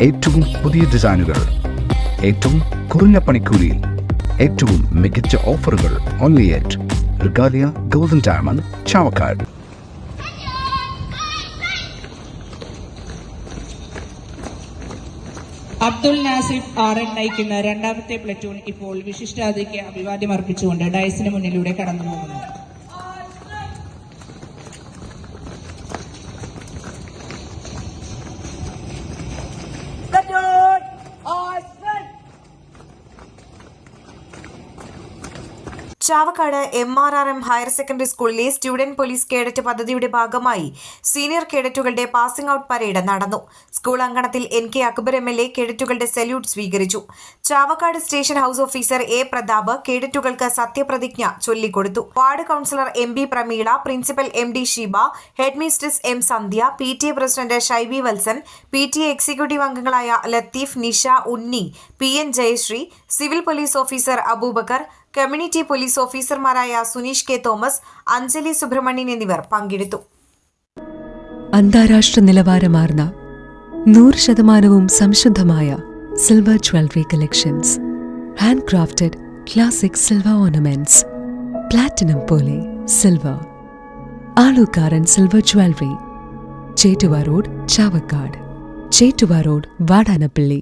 ഏറ്റവും പുതിയ ഡിസൈനുകൾ ഏറ്റവും കുറഞ്ഞ പണിക്കൂലിയിൽ ഏറ്റവും മികച്ച ഓഫറുകൾ only at Regalia Golden Diamond Chavakkad. Abdul Nasif R N നയിക്കുന്ന രണ്ടാമത്തെ പ്ലറ്റൂൺ ഇപ്പോൾ വിശിഷ്ടാതിഥിക്ക് അഭിവാദ്യം അർപ്പിച്ചുകൊണ്ട് ഡയസിന് മുന്നിലൂടെ കടന്നു പോകുന്നു Chavakkad M R R M higher secondary സ്കൂളിലെ സ്റ്റുഡന്റ് പോലീസ് കേഡറ്റ് പദ്ധതിയുടെ ഭാഗമായി സീനിയർ കേഡറ്റുകളുടെ പാസിംഗ് ഔട്ട് പരേഡ് നടന്നു. സ്കൂൾ അങ്കണത്തിൽ N K Akbar M L A കേഡറ്റുകളുടെ salute സ്വീകരിച്ചു. Chavakkad station house officer A Pratap കേഡറ്റുകൾക്ക് സത്യപ്രതിജ്ഞ ചൊല്ലിക്കൊടുത്തു. Ward councillor M B Prameela principal M D Sheeba headmistress M Sandhya P T A president Shaibi Valsan P T A executive അംഗങ്ങളായ Latheef Nisha Unni P N Jayasree civil police officer Aboobacker community police ഓഫീസർമാരായ Suneesh K Thomas Anjali Subramanian എന്നിവർ പങ്കെടുത്തു. അന്താരാഷ്ട്ര നിലവാരമാർന്ന നൂറ് ശതമാനവും സംശുദ്ധമായ silver jewellery collections handcrafted classic silver ornaments platinum പോലെ silver Alukkaran silver jewellery Chettuva road Chavakkad. Chettuva road Vadanappally.